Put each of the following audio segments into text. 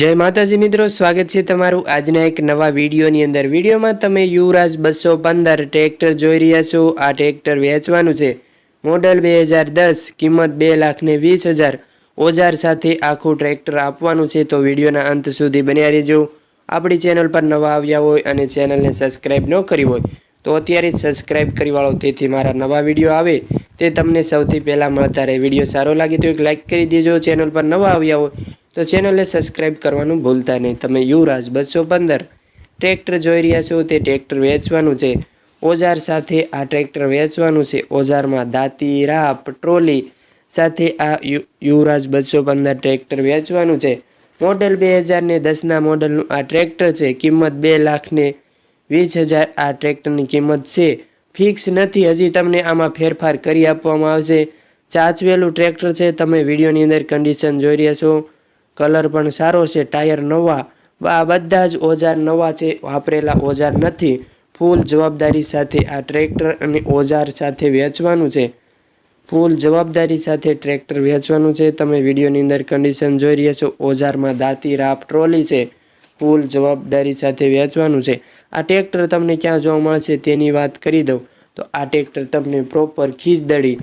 જય માતાજી મિત્રો, સ્વાગત છે તમારું આજના એક નવા વિડીયોની અંદર. વિડીયોમાં તમે યુવરાજ બસો પંદર ટ્રેક્ટર જોઈ રહ્યા છો. આ ટ્રેક્ટર વેચવાનું છે. મોડલ બે હજાર દસ, કિંમત બે લાખને વીસ હજાર. ઓજાર સાથે આખું ટ્રેક્ટર આપવાનું છે, તો વિડીયોના અંત સુધી બન્યા રહેજો. આપણી ચેનલ પર નવા આવ્યા હોય અને ચેનલને સબસ્ક્રાઈબ ન કરી હોય, તો અત્યારે સબસ્ક્રાઈબ કરી વાળો તેથી મારા નવા વીડિયો આવે. તે તમને સૌથી પહેલાં મળતા રહે. વીડિયો સારો લાગે તો એક લાઇક કરી દેજો. ચેનલ પર નવા આવ્યા હોય તો ચેનલને સબસ્ક્રાઈબ કરવાનું ભૂલતા નહીં. તમે યુવરાજ બસો પંદર ટ્રેક્ટર જોઈ રહ્યા છો, તે ટ્રેક્ટર વેચવાનું છે. ઓજાર સાથે આ ટ્રેક્ટર વેચવાનું છે. ઓજારમાં દાંતી, રાપ, ટ્રોલી સાથે આ યુવરાજ બસો પંદર ટ્રેક્ટર વેચવાનું છે. મોડલ બે હજાર ને દસના મોડલનું આ ટ્રેક્ટર છે. કિંમત બે લાખને વીસ હજાર આ ટ્રેક્ટરની કિંમત છે. ફિક્સ નથી. હજી તમને આમાં ફેરફાર કરી આપવામાં આવશે. ચાચવેલું ટ્રેક્ટર છે. તમે વિડીયોની અંદર કન્ડિશન જોઈ રહ્યા છો. કલર પણ સારો છે, ટાયર નવા. આ બધા જ ઓજાર નવા છે, વાપરેલા ઓજાર નથી. ફૂલ જવાબદારી સાથે આ ટ્રેક્ટર અને ઓજાર સાથે વેચવાનું છે. ફૂલ જવાબદારી સાથે ટ્રેક્ટર વેચવાનું છે. તમે વિડીયોની અંદર કન્ડિશન જોઈ રહ્યા છો, ઓજારમાં દાંતી રાપ ટ્રોલી છે. ફૂલ જવાબદારી સાથે વેચવાનું છે. આ ટ્રેક્ટર તમને ક્યાં જોવા મળશે તેની વાત કરી દઉં. તો આ ટ્રેક્ટર તમને પ્રોપર ખીજદડી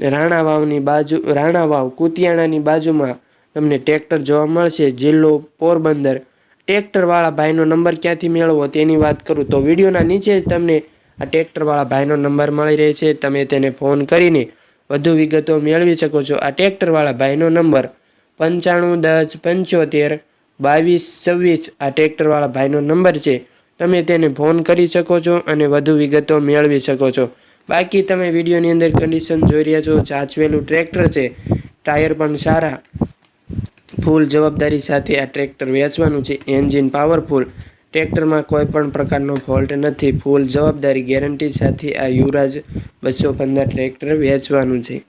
રાણા વાવની બાજુ રાણા વાવ કુતિયાણાની બાજુમાં તમને ટ્રેક્ટર જોવા મળશે, જિલ્લો પોરબંદર. ટ્રેક્ટરવાળા ભાઈનો નંબર ક્યાંથી મેળવો તેની વાત કરું તો વિડીયોના નીચે જ તમને આ ટ્રેક્ટરવાળા ભાઈનો નંબર મળી રહે છે તમે તેને ફોન કરીને વધુ વિગતો મેળવી શકો છો. આ ટ્રેક્ટરવાળા ભાઈનો નંબર પંચાણું દસ પંચોતેર બાવીસ છવ્વીસ આ ટ્રેક્ટરવાળા ભાઈનો નંબર છે. તમે તેને ફોન કરી શકો છો અને વધુ વિગતો મેળવી શકો છો. બાકી તમે વિડીયોની અંદર કન્ડિશન જોઈ રહ્યા છો. ચાચવેલું ટ્રેક્ટર છે. ટાયર પણ સારા. ફૂલ જવાબદારી સાથે આ ટ્રેક્ટર વેચવાનું છે. Engine powerful. ટ્રેક્ટરમાં કોઈ પણ પ્રકારનો ફોલ્ટ નથી. ફૂલ જવાબદારી ગેરંટી સાથે આ યુવરાજ બસો પંદર ટ્રેક્ટર વેચવાનું છે.